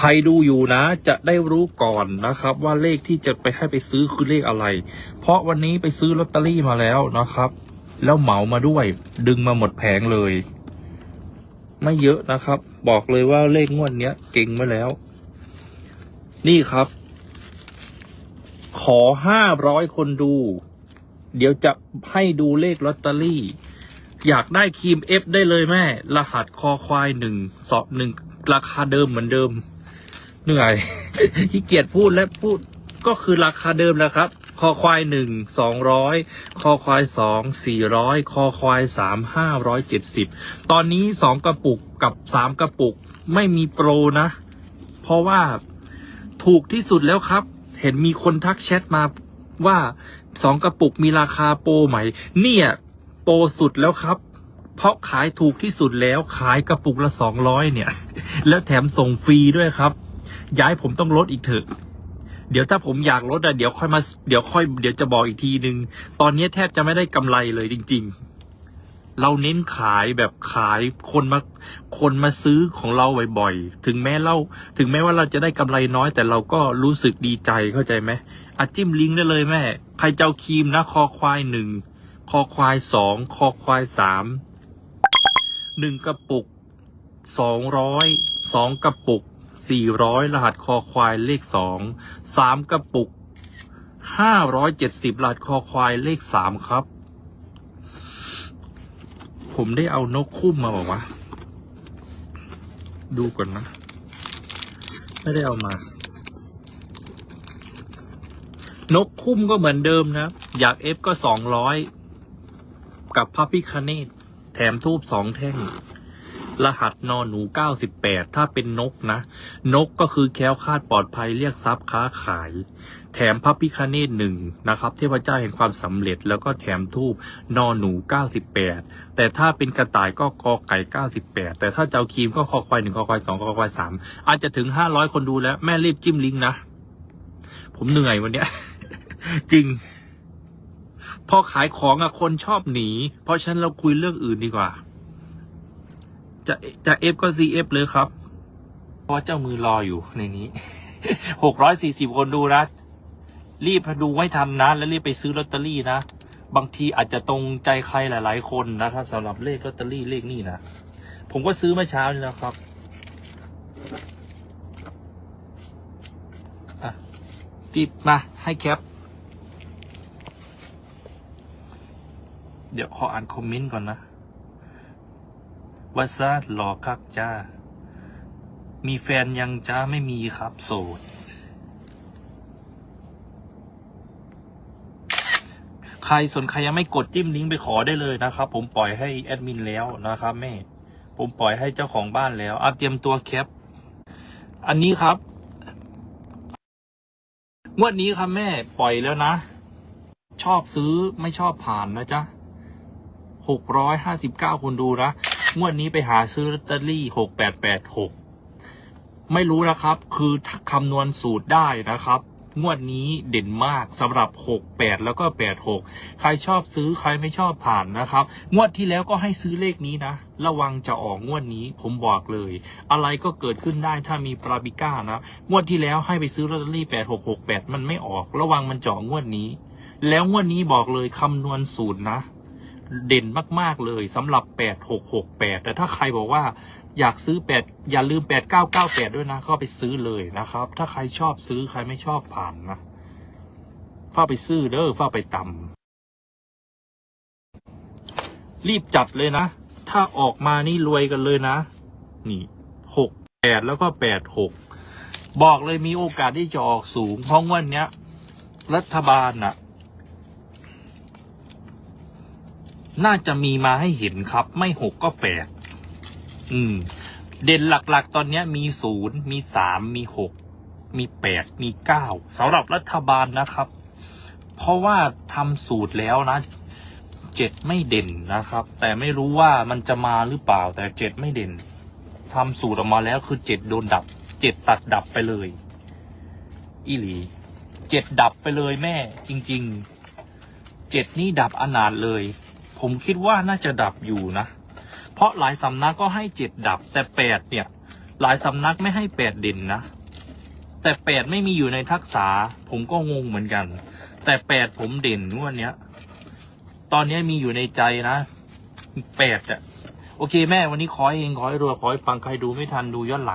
ใครดูอยู่นะ จะได้รู้ก่อนนะครับ ว่าเลขที่จะไปให้ไปซื้อคือเลขอะไร เพราะวันนี้ไปซื้อลอตเตอรี่มาแล้วนะครับ แล้วเหมามาด้วย ดึงมาหมดแผงเลย ไม่เยอะนะครับ บอกเลยว่าเลขงวดเนี้ยเก่งมาแล้ว นี่ครับ ขอห้าร้อยคนดู เดี๋ยวจะให้ดูเลขลอตเตอรี่อยากได้ครีมเอฟได้เลยแม่ รหัสคอควายหนึ่งสอบหนึ่งราคาเดิมเหมือนเดิม เหนื่อยขี้เกียจพูดและพูดก็คือราคาเดิมแล้วครับ คอควายหนึ่งสองร้อยคอควายสองสี่ร้อยคอควายสามห้าร้อยเจ็ดสิบตอนนี้สองกระปุกกับสามกระปุกไม่มีโปรนะ เพราะว่าถูกที่สุดแล้วครับ เห็นมีคนทักแชทมาว่าสองกระปุกมีราคาโปรไหม เนี่ย โปรสุดแล้วครับ เพราะขายถูกที่สุดแล้วขายกระปุกละสองร้อยเนี่ย แล้วแถมส่งฟรีด้วยครับ ย้ายผมต้องลดอีกเถอะ เดี๋ยวถ้าผมอยากลดอะเดี๋ยวค่อยมาเดี๋ยวค่อยเดี๋ยวจะบอกอีกทีนึง ตอนนี้แทบจะไม่ได้กำไรเลยจริง ๆ เราเน้นขายแบบขายคนมาคนมาซื้อของเราบ่อยๆ ถึงแม้เราถึงแม้ว่าเราจะได้กำไรน้อย แต่เราก็รู้สึกดีใจเข้าใจไหมอะจิ้มลิงก์ได้เลยแม่ ใครเจ้าครีมนะคอควายหนึ่งคอควายสองคอควายสามหนึ่งกระปุกสองร้อยสองกระปุก สี่ร้อยรหัสคอควายเลขสองสามกระปุกห้าร้อยเจ็ดสิบรหัสคอควายเลขสามครับ ผมได้เอานกคุ้มมาบอกว่า ดูก่อนนะ ไม่ได้เอามา นกคุ้มก็เหมือนเดิมนะ อยากเอฟก็สองร้อยกับพระพิคเนตแถมทูบสองแท่ง รหัสนอหนูเก้าสิบแปดถ้าเป็นนกนะ นกก็คือแคล้วคลาดปลอดภัยเรียกทรัพย์ค้าขาย แถมพระพิคเนตหนึ่งนะครับ เทพเจ้าแห่งความสำเร็จแล้วก็แถมทูบนอหนูเก้าสิบแปดแต่ถ้าเป็นกระต่ายก็กอไก่เก้าสิบแปดแต่ถ้าเจ้าครีมก็คอควายหนึ่งคอควายสองคอควายสามอาจจะถึงห้าร้อยคนดูแล้วแม่รีบจิ้มลิงก์นะ ผมเหนื่อยวันเนี้ย จริงพอขายของอะคนชอบหนี เพราะฉะนั้นเราคุยเรื่องอื่นดีกว่า จะจะเอฟก็ซีเอฟเลยครับ เพราะเจ้ามือรออยู่ในนี้หกร้อยสี่สิบคนดูนะ รีบดูไว้ทันนะ แล้วรีบไปซื้อลอตเตอรี่นะ บางทีอาจจะตรงใจใครหลาย ๆ คนนะครับสำหรับเลขลอตเตอรี่เลขนี่นะ ผมก็ซื้อเมื่อเช้านี่นะครับรีบมาให้แคป เดี๋ยวขออ่านคอมเมนต์ก่อนนะ วัซาดหลอคักจ้า มีแฟนยังจ้าไม่มีครับ โสด ใครส่วนใครยังไม่กดจิ้มลิงก์ไปขอได้เลยนะครับ ผมปล่อยให้แอดมินแล้วนะครับแม่ ผมปล่อยให้เจ้าของบ้านแล้วเอาเตรียมตัวแคป อันนี้ครับ งวดนี้ครับแม่ปล่อยแล้วนะ ชอบซื้อไม่ชอบผ่านนะจ๊ะหกร้อยห้าสิบเก้าคนดูนะ งวดนี้ไปหาซื้อลอตเตอรี่หกแปดแปดหกไม่รู้นะครับ คือคำนวณสูตรได้นะครับ งวดนี้เด่นมากสำหรับหกแล้วก็แปดหกใครชอบซื้อใครไม่ชอบผ่านนะครับ งวดที่แล้วก็ให้ซื้อเลขนี้นะ ระวังจะออกงวดนี้ผมบอกเลย อะไรก็เกิดขึ้นได้ถ้ามีปราบิก้านะ งวดที่แล้วให้ไปซื้อลอตเตอรี่แปดหกหกแปดมันไม่ออก ระวังมันเจาะงวดนี้ แล้วงวดนี้บอกเลยคำนวณสูตรนะ เด่นมาก ๆ เลยสำหรับ 8668 แต่ถ้าใครบอกว่าอยากซื้อ 8 อย่าลืม 8998 ด้วยนะ ก็ไปซื้อเลยนะครับ ถ้าใครชอบซื้อใครไม่ชอบผ่านนะฝ้าไปซื้อเด้อฝ้าไปตำรีบจัดเลยนะ ถ้าออกมานี่รวยกันเลยนะ นี่ 68 แล้วก็ 86 บอกเลยมีโอกาสที่จะออกสูง เพราะงวันเนี้ย รัฐบาลน่ะ น่าจะมีมาให้เห็นครับ ไม่หกก็แปดอืม เด่นหลักๆ ตอนนี้มีศูนย์มีสามมีหกมีแปดมีเก้าสำหรับรัฐบาลนะครับ เพราะว่าทำสูตรแล้วนะเจ็ดไม่เด่นนะครับ แต่ไม่รู้ว่ามันจะมาหรือเปล่า แต่เจ็ดไม่เด่นทำสูตรออกมาแล้วคือเจ็ดโดนดับเจ็ดตัดดับไปเลย อีหลีเจ็ดดับไปเลยแม่ จริง ๆเจ็ดนี่ดับอนาถเลย ผมคิดว่าน่าจะดับอยู่นะ เพราะหลายสำนักก็ให้เจ็ดดับ แต่แปดเนี่ย หลายสำนักไม่ให้แปดเด่นนะ แต่แปดไม่มีอยู่ในทักษะผมก็งงเหมือนกัน แต่แปดผมเด่นงวดเนี้ย ตอนนี้มีอยู่ในใจนะแปดอะโอเคแม่วันนี้ขอเองขอให้รวยขอให้ปังใครดูไม่ทันดูย้อนหลัง